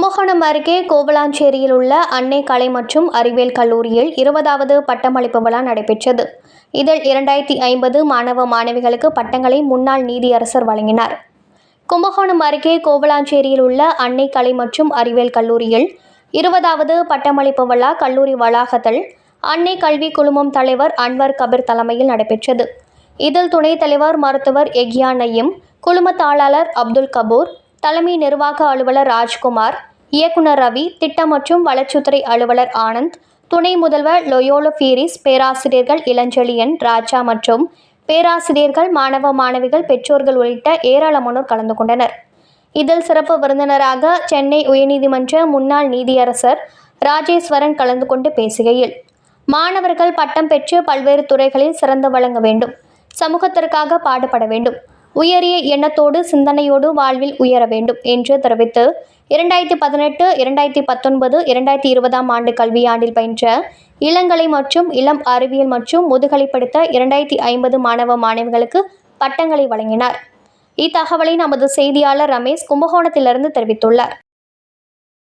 கும்பகோணம் அருகே கோவலாஞ்சேரியில் உள்ள அன்னை கலை மற்றும் அறிவியல் கல்லூரியில் இருபதாவது பட்டமளிப்பு விழா நடைபெற்றது. இதில் இரண்டாயிரத்தி ஐம்பது மாணவ மாணவிகளுக்கு பட்டங்களை முன்னாள் நீதியரசர் வழங்கினார். கும்பகோணம் அருகே கோவலாஞ்சேரியில் உள்ள அன்னை கலை மற்றும் அறிவியல் கல்லூரியில் இருபதாவது பட்டமளிப்பு விழா கல்லூரி வளாகத்தில் அன்னை கல்வி குழுமம் தலைவர் அன்வர் கபீர் தலைமையில் நடைபெற்றது. இதில் துணைத் தலைவர் மருத்துவர் எக்யா நயீம் குழும தாளாளர் அப்துல் கபூர் தலைமை நிர்வாக அலுவலர் ராஜ்குமார் இயக்குனர் ரவி திட்டம் மற்றும் வளர்ச்சித்துறை அலுவலர் ஆனந்த் துணை முதல்வர் லொயோலோ ஃபீரிஸ் பேராசிரியர்கள் இளஞ்செழியன் ராஜா மற்றும் பேராசிரியர்கள் மாணவ மாணவிகள் பெற்றோர்கள் உள்ளிட்ட ஏராளமானோர் கலந்து கொண்டனர். இதில் சிறப்பு விருந்தினராக சென்னை உயர்நீதிமன்ற முன்னாள் நீதியரசர் ராஜேஸ்வரன் கலந்து கொண்டு பேசுகையில் மாணவர்கள் பட்டம் பெற்று பல்வேறு துறைகளில் சிறந்து வழங்க வேண்டும் சமூகத்திற்காக பாடுபட வேண்டும் உயரிய எண்ணத்தோடு சிந்தனையோடு வாழ்வில் உயர வேண்டும் என்று தெரிவித்து இரண்டாயிரத்தி பதினெட்டு இரண்டாயிரத்தி பத்தொன்பது இரண்டாயிரத்தி இருபதாம் ஆண்டு கல்வியாண்டில் பயின்ற இளங்கலை மற்றும் இளம் அறிவியல் மற்றும் முதுகலை படித்த இரண்டாயிரத்தி ஐம்பது மாணவ மாணவிகளுக்கு பட்டங்களை வழங்கினார். இத்தகவலை நமது செய்தியாளர் ரமேஷ் கும்பகோணத்திலிருந்து தெரிவித்துள்ளார்.